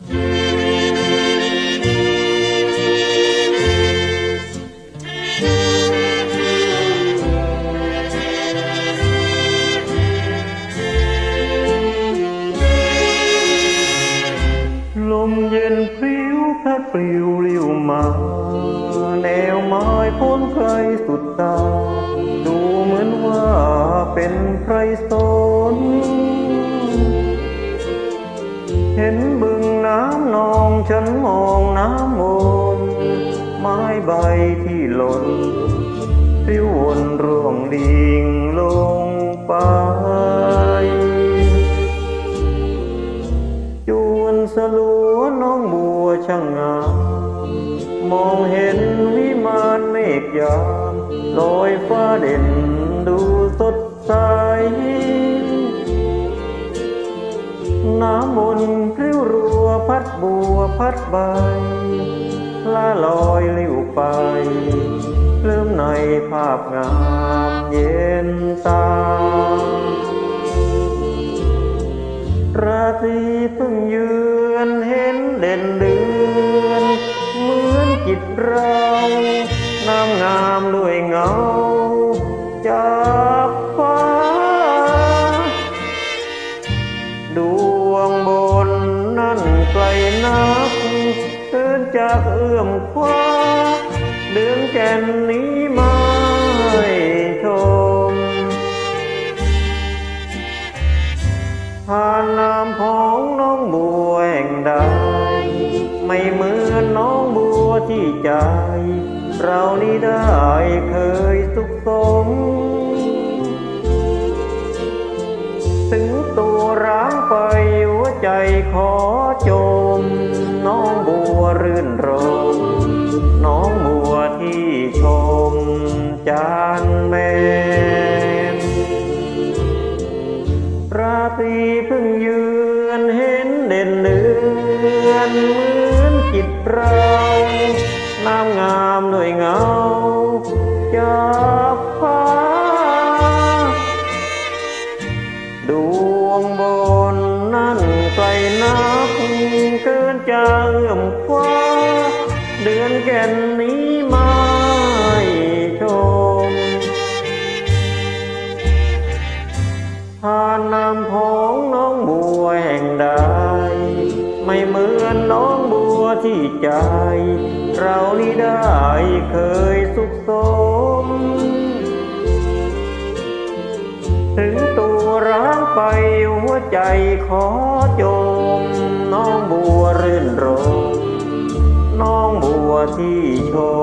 ลมเย็นพริ้วพระปลิวริ้วมา แนวไม้พ้นใครสุดตา ดูเหมือนว่าเป็นไพรสน ฉันมองน้ำมนไม้ใบที่หล่นปลิววนร่วงดิ่งลงไปจวนสลัวน้องบัวช่างงามมองเห็นวิมานเมฆยามลอยฟ้าเด่นดูสดใสน้ำมนต์ พัดบัวพัดใบละลอยลิ้วไปเลื่อมในภาพงามเย็นตา ราตรีเพิ่งเยือนเห็นเด่นเดือน เหมือนจิตเราน้ำงามด้วยเงาจากฟ้า ดวงบน นั่นไกลนักเดินจากเอื้อมคว้าเดือนแก่นนี้มาให้ชมผ่านน้ำของน้องบัวแห่งใดไม่เหมือนน้องบัวที่ใจ เรานี้ได้เคยสุขสม ใจขอจม น้องบัวรื่นรม น้องบัวที่ชมจานแมนราตรีเพิ่งยืนเห็นเด่นเดือนเหมือนจิตเรา น้ำงามด้วยเงา เกินจะเอื้อมคว้า เดือนแก่นนี้มาชมผ่านน้ำพองน้องบัวแห่งใด ไม่เหมือนน้องบัวที่ใจ เรานี้ได้เคยสุขสม ถึงตัวร้างไปหัวใจขอจม น้องบัวรื่นรมน้องบัวที่ชม